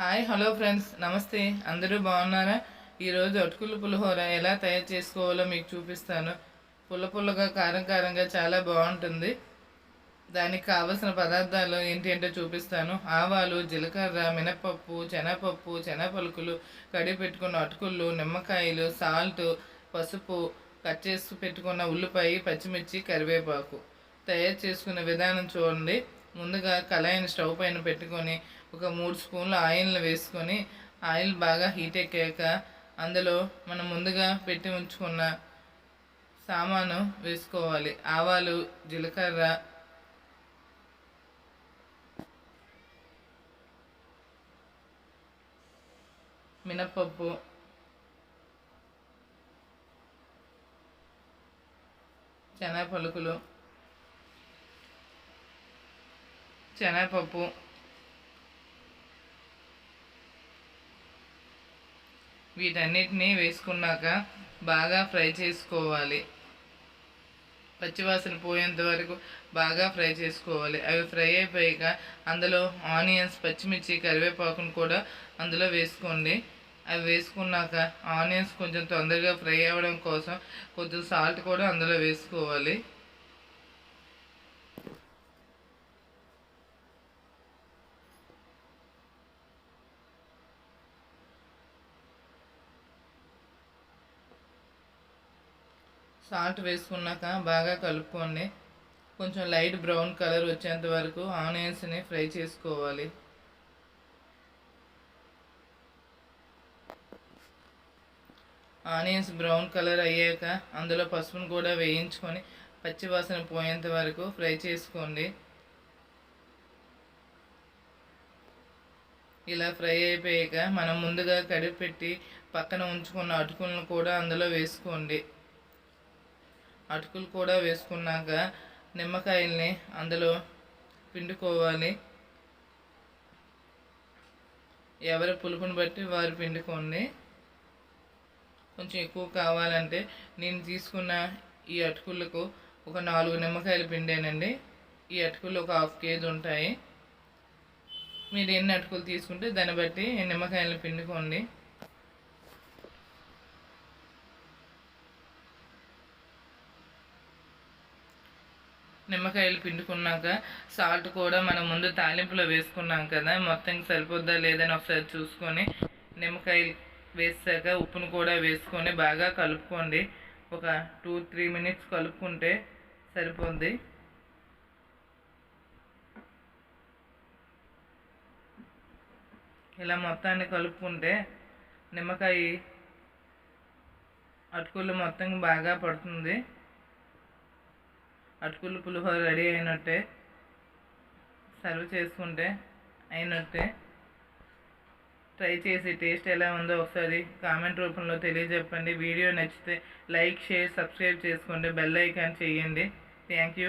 Hi hello friends. నమస్తే. అందరూ బాగున్నారా? ఈరోజు అటుకులు పులిహోర ఎలా తయారు చేసుకోవాలో మీకు చూపిస్తాను. పుల్ల పుల్లగా కారం కారంగా చాలా బాగుంటుంది. దానికి కావలసిన పదార్థాలు ఏంటి అంటే చూపిస్తాను. ఆవాలు జీలకర్ర మినపప్పు శనగపప్పు శనగపలుకులు కడిగి పెట్టుకున్న అటుకులు నిమ్మకాయలు సాల్ట్ పసుపు కట్ చేసి పెట్టుకున్న ఉల్లిపాయ పచ్చిమిర్చి కరివేపాకు. తయారు చేసుకునే విధానం చూడండి. ముందుగా కళాయిని స్టవ్ పైన పెట్టుకొని ఒక మూడు స్పూన్లు ఆయిల్ని వేసుకొని ఆయిల్ బాగా హీట్ ఎక్కాక అందులో మనం ముందుగా పెట్టి ఉంచుకున్న సామాను వేసుకోవాలి. ఆవాలు జీలకర్ర మినప్పప్పు శనగ పలుకులు శనగపప్పు. వీటన్నిటిని వేసుకున్నాక బాగా ఫ్రై చేసుకోవాలి. పచ్చివాసన పోయేంత వరకు బాగా ఫ్రై చేసుకోవాలి. అవి ఫ్రై అయిపోయాక అందులో ఆనియన్స్ పచ్చిమిర్చి కరివేపాకును కూడా అందులో వేసుకోండి. అవి వేసుకున్నాక ఆనియన్స్ కొంచెం తొందరగా ఫ్రై అవ్వడం కోసం కొంచెం సాల్ట్ కూడా అందులో వేసుకోవాలి. సాల్ట్ వేసుకున్నాక బాగా కలుపుకోండి. కొంచెం లైట్ బ్రౌన్ కలర్ వచ్చేంత వరకు ఆనియన్స్ని ఫ్రై చేసుకోవాలి. ఆనియన్స్ బ్రౌన్ కలర్ అయ్యాక అందులో పసుపును కూడా వేయించుకొని పచ్చివాసన పోయేంత వరకు ఫ్రై చేసుకోండి. ఇలా ఫ్రై అయిపోయాక మనం ముందుగా కడిగి పెట్టి పక్కన ఉంచుకున్న అటుకులను కూడా అందులో వేసుకోండి. అటుకులు కూడా వేసుకున్నాక నిమ్మకాయల్ని అందులో పిండుకోవాలి. ఎవరి పులుపుని బట్టి వారు పిండుకోండి. కొంచెం ఎక్కువ కావాలంటే నేను తీసుకున్న ఈ అటుకులకు ఒక నాలుగు నిమ్మకాయలు పిండానండి. ఈ అటుకులు ఒక హాఫ్ కేజీ ఉంటాయి. మీరు ఎన్ని అటుకులు తీసుకుంటే దాన్ని బట్టి నిమ్మకాయలను పిండుకోండి. నిమ్మకాయలు పిండుకున్నాక సాల్ట్ కూడా మనం ముందు తాలింపులో వేసుకున్నాం కదా మొత్తం సరిపోద్దా లేదని ఒకసారి చూసుకొని నిమ్మకాయలు వేసాక ఉప్పును కూడా వేసుకొని బాగా కలుపుకోండి. ఒక టూ త్రీ మినిట్స్ కలుపుకుంటే సరిపోద్ది. ఇలా మొత్తాన్ని కలుపుకుంటే నిమ్మకాయ అటుకులు మొత్తం బాగా పడుతుంది. అటుకులు పులిహోర రెడీ అయినట్టే సర్వ్ చేసుకుంటే అయినట్టే. ట్రై చేసి టేస్ట్ ఎలా ఉందో ఒకసారి కామెంట్ రూపంలో తెలియజెప్పండి. వీడియో నచ్చితే లైక్ షేర్ సబ్స్క్రైబ్ చేసుకోండి బెల్ ఐకాన్ చేయండి. Thank you.